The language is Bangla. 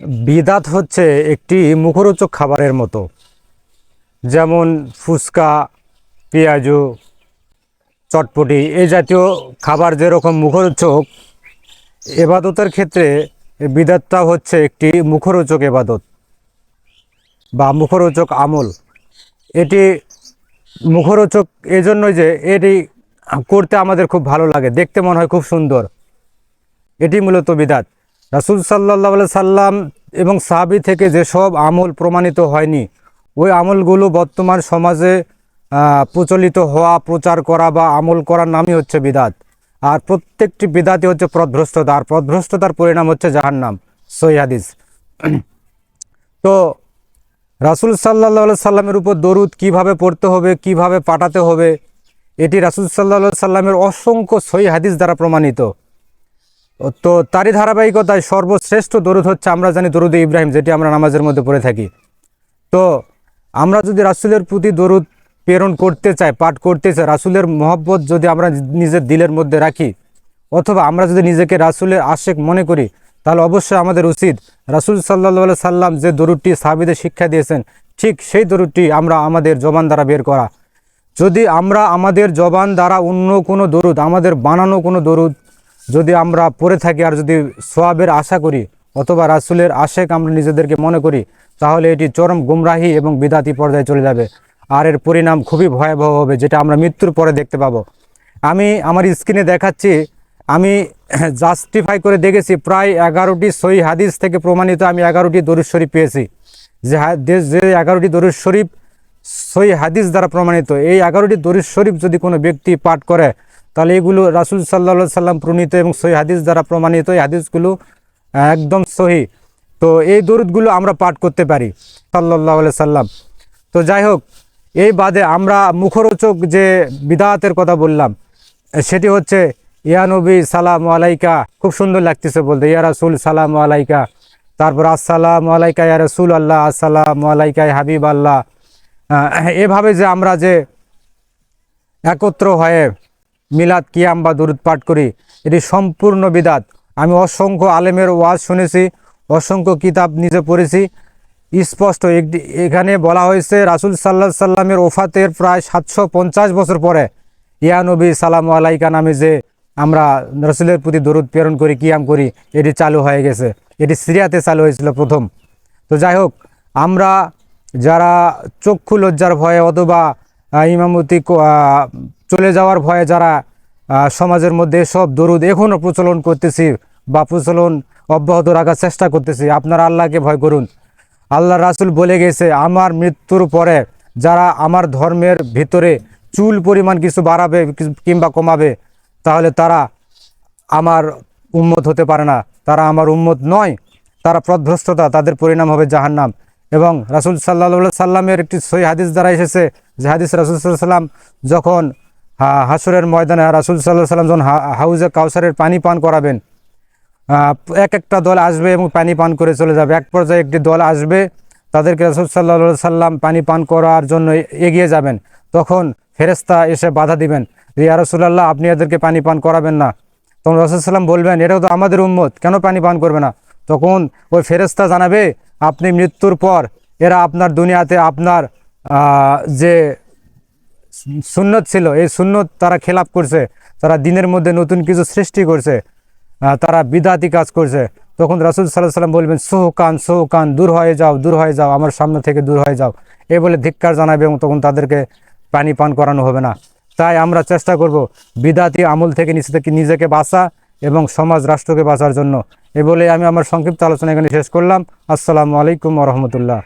বিদাত হচ্ছে একটি মুখরোচক খাবারের মতো। যেমন ফুচকা, পেঁয়াজু, চটপটি এই জাতীয় খাবার যেরকম মুখরোচক, এবাদতের ক্ষেত্রে বিদাতটা হচ্ছে একটি মুখরোচক এবাদত বা মুখরোচক আমল। এটি মুখরোচক এজন্যই যে এটি করতে আমাদের খুব ভালো লাগে, দেখতে মনে হয় খুব সুন্দর। এটি মূলত বিদাত। রাসুল সাল্লাহ সাল্লাম এবং সাহাবি থেকে যেসব আমল প্রমাণিত হয়নি, ওই আমলগুলো বর্তমান সমাজে প্রচলিত হওয়া, প্রচার করা বা আমল করার নামই হচ্ছে বিদাত। আর প্রত্যেকটি বিদাতই হচ্ছে পথভ্রষ্টতা আর পথভ্রষ্টতার পরিণাম হচ্ছে জাহান্নাম। সৈহাদিস তো রাসুল সাল্লাহ সাল্লামের উপর দরুদ কীভাবে পড়তে হবে, কীভাবে পাঠাতে হবে, এটি রাসুল সাল্লাহ সাল্লামের অসংখ্য সই হাদিস দ্বারা প্রমাণিত। তো তারই ধারাবাহিকতায় সর্বশ্রেষ্ঠ দরুদ হচ্ছে আমরা জানি দরুদ ইব্রাহিম, যেটি আমরা নামাজের মধ্যে পড়ে থাকি। তো আমরা যদি রাসুলের প্রতি দরুদ প্রেরণ করতে চাই, পাঠ করতে চাই, রাসুলের মহব্বত যদি আমরা নিজের দিলের মধ্যে রাখি, অথবা আমরা যদি নিজেকে রাসুলের আশেক মনে করি, তাহলে অবশ্যই আমাদের উচিত রাসুল সাল্লাহ সাল্লাম যে দরুদটি সাহাবিদের শিক্ষা দিয়েছেন, ঠিক সেই দরুদটি আমরা আমাদের জবান দ্বারা বের করা। যদি আমরা আমাদের জবান দ্বারা অন্য কোনো দরুদ, আমাদের বানানো কোনো দরুদ যদি আমরা পড়ে থাকি আর যদি সোয়াবের আশা করি অথবা রাসুলের আশেক আমরা নিজেদেরকে মনে করি, তাহলে এটি চরম গুমরাহি এবং বিদাতি পর্যায়ে চলে যাবে। আর এর পরিণাম খুবই ভয়াবহ হবে, যেটা আমরা মৃত্যুর পরে দেখতে পাবো। আমি আমার স্ক্রিনে দেখাচ্ছি, আমি জাস্টিফাই করে দেখেছি, প্রায় এগারোটি সই হাদিস থেকে প্রমাণিত আমি এগারোটি দরুদ শরীফ পেয়েছি। যে যে এগারোটি দরুদ শরীফ সই হাদিস দ্বারা প্রমাণিত, এই এগারোটি দরুদ শরীফ যদি কোনো ব্যক্তি পাঠ করে তাহলে এগুলো রাসুল সাল্লা সাল্লাম প্রণীত এবং সই হাদিস দ্বারা প্রমাণিত এই হাদিসগুলো একদম সহি। তো এই দরুদগুলো আমরা পাঠ করতে পারি সাল্লাহ সাল্লাম তো যাই হোক, এই বাদে আমরা মুখরোচক যে বিদাতের কথা বললাম, সেটি হচ্ছে, ইয়া নবী, সালাম আলাইকা। খুব সুন্দর লাগতেছে বলতে, ইয়া রাসুল, সালাম আলাইকা। তারপর, আসসালাম আলাইকা, ইয়া রসুল আল্লাহ আসসালাম আলাইকা হাবিব আল্লাহ এভাবে যে আমরা যে একত্র হয়ে মিলাদ, কিয়াম বা দুরুদ পাঠ করি। এটি সম্পূর্ণ বিদাত। আমি অসংখ্য আলেমের ওয়াজ শুনেছি, অসংখ্য কিতাব নিজে পড়েছি। স্পষ্ট, একটি, এখানে বলা হয়েছে, রাসুল সাল্লাহ সাল্লামের ওফাতের প্রায় সাতশো পঞ্চাশ বছর পরে, ইয়া নবী, সালাম আলাইকা নামে যে আমরা রসুলের প্রতি দরুদ প্রেরণ করি, কিয়াম করি, এটি চালু হয়ে গেছে। এটি সিরিয়াতে চালু হয়েছিল প্রথম। তো যাই হোক, আমরা যারা চক্ষু লজ্জার ভয়ে অথবা ইমামতি চলে যাওয়ার ভয়ে যারা সমাজের মধ্যে সব দরুদ এখনও প্রচলন করতেছি বা প্রচলন অব্যাহত রাখার চেষ্টা করতেছি, আপনারা আল্লাহকে ভয় করুন। আল্লাহ রাসুল বলে গেছে, আমার মৃত্যুর পরে যারা আমার ধর্মের ভিতরে চুল পরিমাণ কিছু বাড়াবে কিংবা কমাবে, তাহলে তারা আমার উম্মত হতে পারে না। তারা আমার উম্মত নয়, তারা পথভ্রষ্টতা তাদের পরিণাম হবে জাহান্নাম। এবং রাসুল সাল্লাহ সাল্লামের একটি সই হাদিস দ্বারা এসেছে যে হাদিস রাসুল সাল্লাম যখন হাসরের ময়দানে রাসুল সাল্লাহ সাল্লাম যখন হাউজে কাউসারের পানি পান করাবেন এক একটা দল আসবে এবং পানি পান করে চলে যাবে। এক পর্যায়ে একটি দল আসবে, তাদেরকে রসুল সাল্লাহ সাল্লাম পানি পান করার জন্য এগিয়ে যাবেন। তখন ফেরেস্তা এসে বাধা দিবেন যে, ইয়া রসুল্লাহ আপনি এদেরকে পানি পান করাবেন না। তখন রসুল সাল্লাম বলবেন এটাও তো আমাদের উম্মত, কেন পানি পান করবে না? তখন ওই ফেরেস্তা জানাবে, আপনি মৃত্যুর পর, এরা আপনার দুনিয়াতে আপনার যে সুন্নত ছিল, এই সুন্নত তারা খেলাপ করছে, তারা দিনের মধ্যে নতুন কিছু সৃষ্টি করছে তারা বিদাতি কাজ করছে। তখন রাসুল সাল্লাহ সাল্লাম বলবেন সোহকান সোহকান দূর হয়ে যাও, দূর হয়ে যাও, আমার সামনে থেকে দূর হয়ে যাও। এ বলে ধিক্কার জানাবে এবং তখন তাদেরকে পানি পান করানো হবে না। তাই আমরা চেষ্টা করব বিদাতি আমল থেকে নিচে নিজেকে বাঁচা এবং সমাজ রাষ্ট্রকে বাঁচার জন্য। এ বলে আমি আমার সংক্ষিপ্ত আলোচনা এখানে শেষ করলাম। আসসালামু আলাইকুম রহমতুল্লাহ।